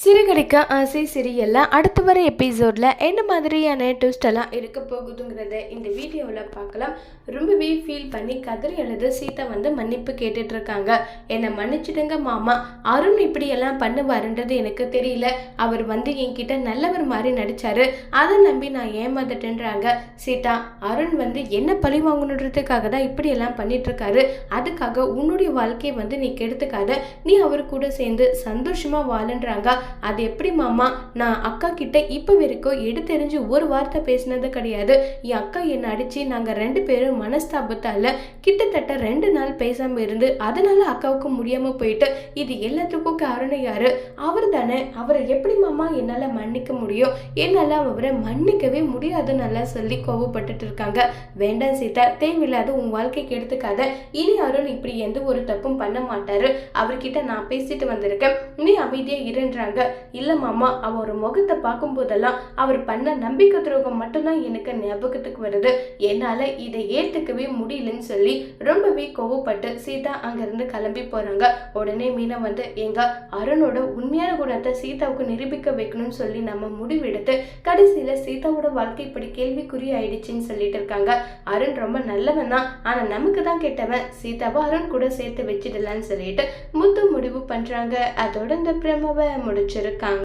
சிறுகடிக்க ஆசை சிரியல்ல அடுத்து வர எபிசோடில் என்ன மாதிரியான ட்விஸ்டெல்லாம் இருக்க போகுதுங்கிறத இந்த வீடியோவில் பார்க்கலாம். ரொம்பவே ஃபீல் பண்ணி கதறி அழுது சீதா வந்து மன்னிப்பு கேட்டுட்டு இருக்காங்க என்னை மன்னிச்சிடுங்க மாமா. அருண் இப்படியெல்லாம் பண்ணுவாருன்றது எனக்கு தெரியல. அவர் வந்து என்கிட்ட நல்லவர் மாதிரி நடித்தார் அதை நம்பி நான் ஏமாந்துட்டேன்றாங்க. சீதா அருண் வந்து என்ன பழி வாங்கணுன்றதுக்காக தான் இப்படியெல்லாம் பண்ணிகிட்ருக்காரு அதுக்காக உன்னுடைய வாழ்க்கையை வந்து நீ கெடுத்துக்காத. நீ அவர் கூட சேர்ந்து சந்தோஷமாக வாழுன்றாங்க. அது எப்படி மாமா? நான் அக்கா கிட்ட இப்போ வரைக்கும் எடுத்தெறிஞ்சு ஒரு வார்த்தை பேசினது கிடையாது. என் அக்கா என்னை அடித்து நாங்கள் ரெண்டு பேரும் மனஸ்தாபத்தால் கிட்டத்தட்ட ரெண்டு நாள் பேசாமல் இருந்து அதனால அக்காவுக்கு முடியாமல் போயிட்டு இது எல்லாத்துக்கும் காரணம் யார்? அவர் தானே. அவரை எப்படி மாமா என்னால் மன்னிக்க முடியும்? என்னால் அவரை மன்னிக்கவே முடியாதுன்னு நல்லா சொல்லி கோவப்பட்டுட்டு இருக்காங்க. வேண்டாம் சீதா தேவையில்லாத உன் வாழ்க்கைக்கு எடுத்துக்காத. இனி அருண் இப்படி எந்த ஒரு தப்பும் பண்ண மாட்டாரு. அவர்கிட்ட நான் பேசிட்டு வந்திருக்கேன். நீ அமைதியாக இருன்றாங்க. இல்லை மாமா அவர் முகத்தை பார்க்கும்போதெல்லாம் அவர் பண்ண நம்பிக்கை துரோகம் மட்டும்தான் எனக்கு ஞாபகத்துக்கு வருது. என்னால் இதை ஏற்றுக்கவே முடியலன்னு சொல்லி ரொம்பவே கோவப்பட்டு சீதா அங்கேருந்து கிளம்பி போகிறாங்க உடனே மீனா வந்து எங்க அருணோட உண்மையான குணத்தை சீதாவுக்கு நிரூபிக்க வைக்கணும்னு சொல்லி நம்ம முடிவெடுத்து கடைசியில் சீதாவோட வாழ்க்கை இப்படி கேள்விக்குறி ஆயிடுச்சுன்னு சொல்லிட்டு இருக்காங்க. அருண் ரொம்ப நல்லவன் தான். ஆனால் நமக்கு தான் கெட்டவன். சீதாவை அருண் கூட சேர்த்து வச்சிடலான்னு சொல்லிட்டு முத்து முடிவு பண்ணுறாங்க அதோட இந்த பிரமவை முடிச்சிருக்காங்க